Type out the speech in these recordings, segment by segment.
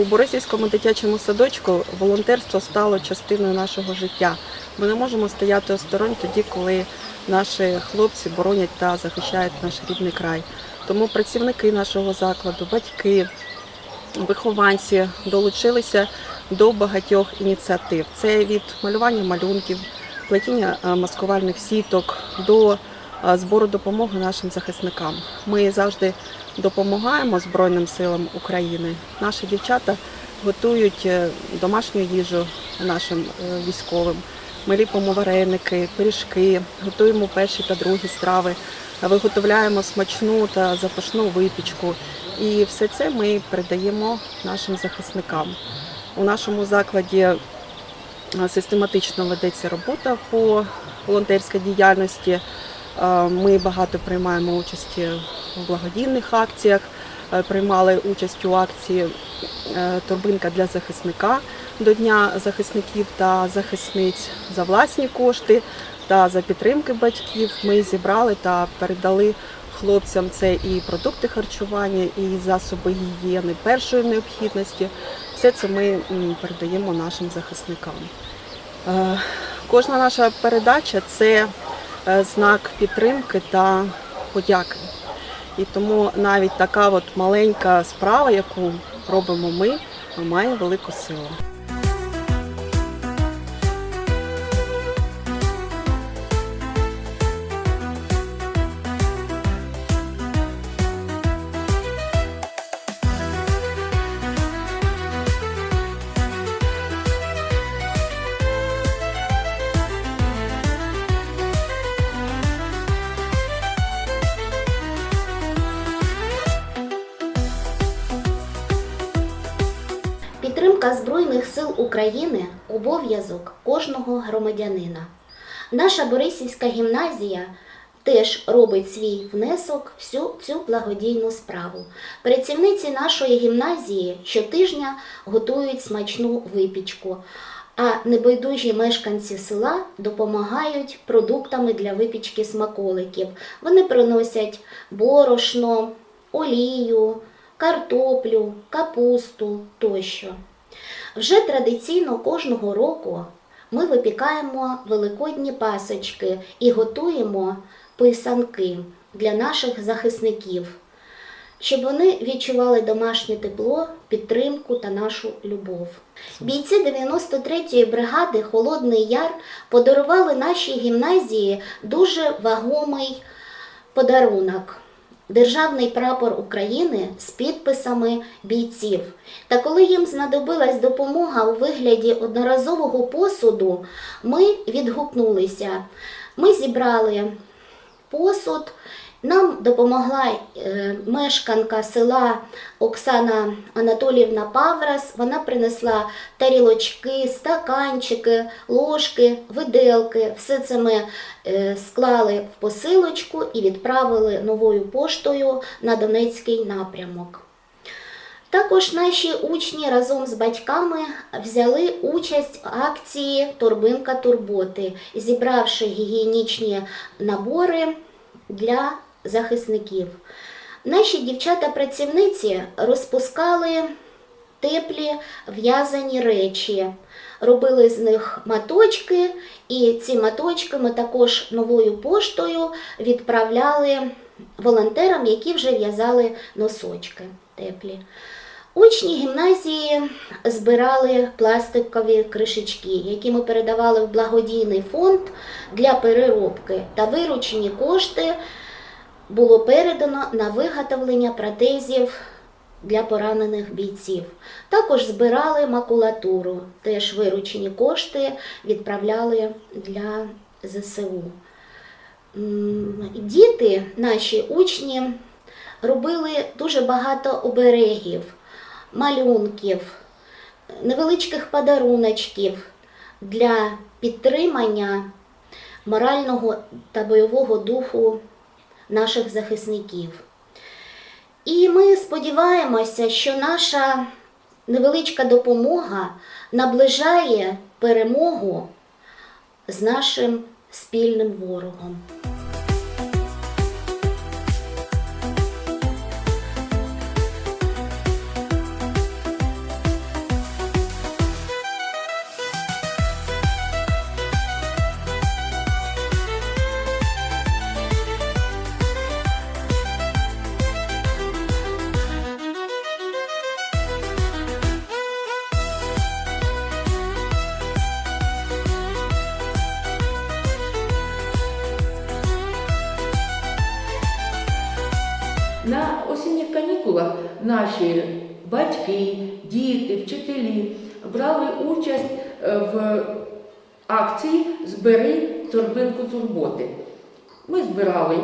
У Борисівському дитячому садочку волонтерство стало частиною нашого життя. Ми не можемо стояти осторонь тоді, коли наші хлопці боронять та захищають наш рідний край. Тому працівники нашого закладу, батьки, вихованці долучилися до багатьох ініціатив. Це від малювання малюнків, плетіння е, маскувальних сіток до е, збору допомоги нашим захисникам. Ми завжди допомагаємо Збройним силам України. Наші дівчата готують е, домашню їжу нашим е, військовим. Ми ліпимо вареники, пиріжки, готуємо перші та другі страви, виготовляємо смачну та запашну випічку. І все це ми передаємо нашим захисникам. У нашому закладі е, систематично ведеться робота по волонтерській діяльності. Ми багато приймаємо участі в благодійних акціях. Е, Приймали участь у акції е, Торбинка для захисника до Дня захисників та захисниць за власні кошти та за підтримки батьків. Ми зібрали та передали хлопцям це і продукти харчування, і засоби гігієни першої необхідності. Все це ми передаємо нашим захисникам. Е, Кожна наша передача це знак підтримки та подяки. І тому навіть така от маленька справа, яку робимо ми, має велику силу. України обов'язок кожного громадянина. Наша Борисівська гімназія теж робить свій внесок всю цю благодійну справу. Працівниці нашої гімназії щотижня готують смачну випічку, а небайдужі мешканці села допомагають продуктами для випічки смаколиків. Вони приносять борошно, олію, картоплю, капусту тощо. Вже традиційно кожного року ми випікаємо великодні пасочки і готуємо писанки для наших захисників, щоб вони відчували домашнє тепло, підтримку та нашу любов. Бійці 93-ї бригади Холодний Яр подарували нашій гімназії дуже вагомий подарунок. Державний прапор України з підписами бійців. Та коли їм знадобилась допомога у вигляді одноразового посуду, ми відгукнулися. Ми зібрали посуд. Нам допомогла е, мешканка села Оксана Анатоліївна Паврас. Вона принесла тарілочки, стаканчики, ложки, виделки. Все це ми е, склали в посилочку і відправили новою поштою на Донецький напрямок. Також наші учні разом з батьками взяли участь в акції Торбинка турботи, зібравши гігієнічні набори для захисників. Наші дівчата-працівниці розпускали теплі в'язані речі, робили з них маточки, і ці маточки ми також новою поштою відправляли волонтерам, які вже в'язали носочки теплі. Учні гімназії збирали пластикові кришечки, які ми передавали в благодійний фонд для переробки, та виручені кошти було передано на виготовлення протезів для поранених бійців. Також збирали макулатуру, теж виручені кошти відправляли для ЗСУ. Діти, наші учні, робили дуже багато оберегів, малюнків, невеличких подаруночків для підтримання морального та бойового духу наших захисників. І ми сподіваємося, що наша невеличка допомога наближає перемогу з нашим спільним ворогом. Канікулах наші батьки, діти, вчителі брали участь е, в акції Збери торбинку турботи. Ми збирали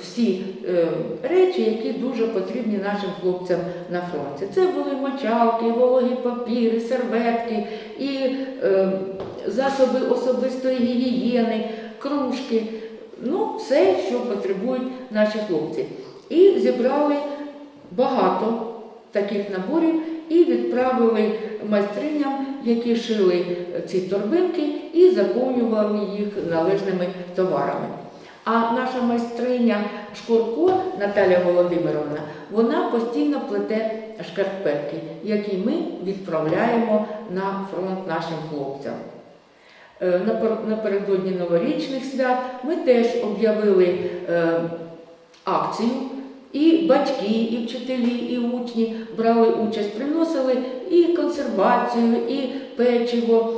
всі е, речі, які дуже потрібні нашим хлопцям на фронті. Це були мочалки, вологі папіри, серветки і е, засоби особистої гігієни, кружки. Ну, все, що потребують наші хлопці. І зібрали багато таких наборів і відправили майстриням, які шили ці торбинки, і заповнювали їх належними товарами. А наша майстриня Шкурко Наталя Володимировна, вона постійно плете шкарпетки, які ми відправляємо на фронт нашим хлопцям. Е, напер- Напередодні новорічних свят ми теж об'явили е, акцію. І батьки, і вчителі, і учні брали участь, приносили і консервацію, і печиво,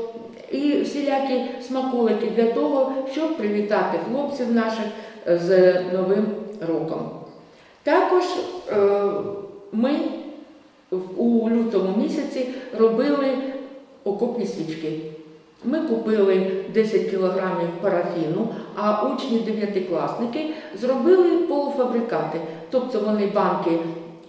і всілякі смаколики для того, щоб привітати хлопців наших з Новим роком. Також е, ми у лютому місяці робили окопні свічки. Ми купили 10 кілограмів парафіну, а учні дев'ятикласники зробили полуфабрикати. Тобто вони банки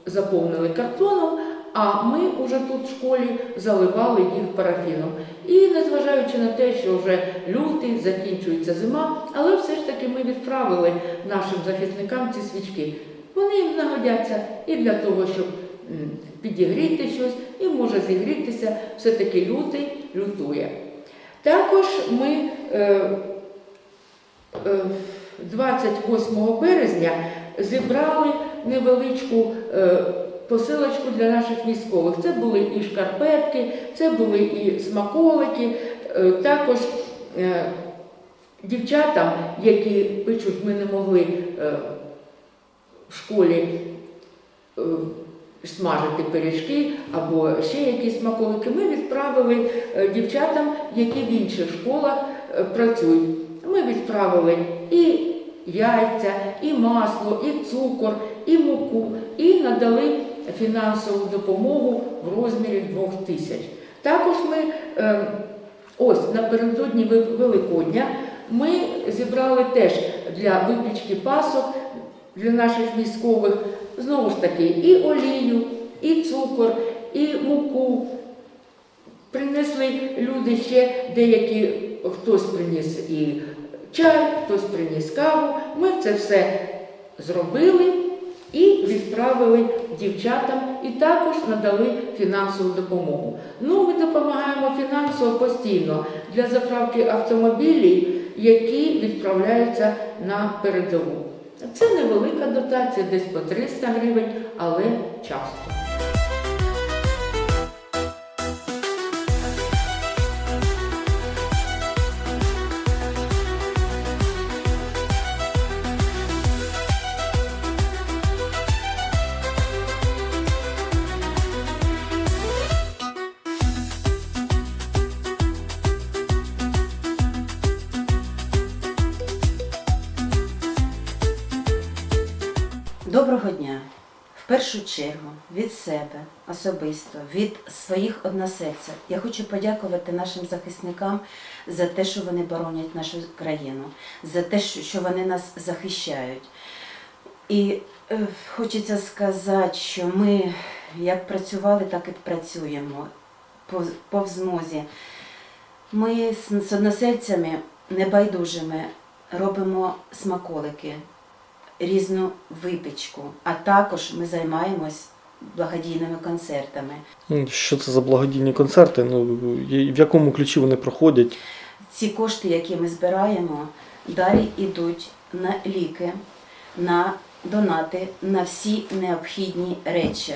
заповнили картоном, а ми уже тут в школі заливали їх парафіном. І незважаючи на те, що вже лютий, закінчується зима, але все ж таки ми відправили нашим захисникам ці свічки. Вони їм нагодяться і для того, щоб підігріти щось, і може зігрітися, все-таки лютий лютує. Також ми е, е, 28 березня зібрали невеличку е, посилочку для наших військових. Це були і шкарпетки, це були і смаколики, е, також е, дівчатам, які пишуть, ми не могли е, в школі е, смажити пиріжки або ще якісь смаколики, ми відправили е, дівчатам, які в інших школах е, працюють. Ми відправили і яйця, і масло, і цукор, і муку, і надали фінансову допомогу в розмірі 2 тисяч. Також ми е, ось напередодні Великодня ми зібрали теж для випічки пасок для наших військових знову ж таки і олію, і цукор, і муку. Принесли люди ще деякі, хтось приніс і чай, хтось приніс каву. Ми це все зробили і відправили дівчатам, і також надали фінансову допомогу. Ну, ми допомагаємо фінансово постійно для заправки автомобілів, які відправляються на передову. Це невелика дотація, десь по 300 гривень, але часто. Доброго дня! В першу чергу від себе особисто, від своїх односельців я хочу подякувати нашим захисникам за те, що вони боронять нашу країну, за те, що вони нас захищають. І е, хочеться сказати, що ми як працювали, так і працюємо по, змозі. Ми з односельцями небайдужими робимо смаколики різну випічку, а також ми займаємось благодійними концертами. Що це за благодійні концерти? Ну, в якому ключі вони проходять? Ці кошти, які ми збираємо, далі йдуть на ліки, на донати, на всі необхідні речі.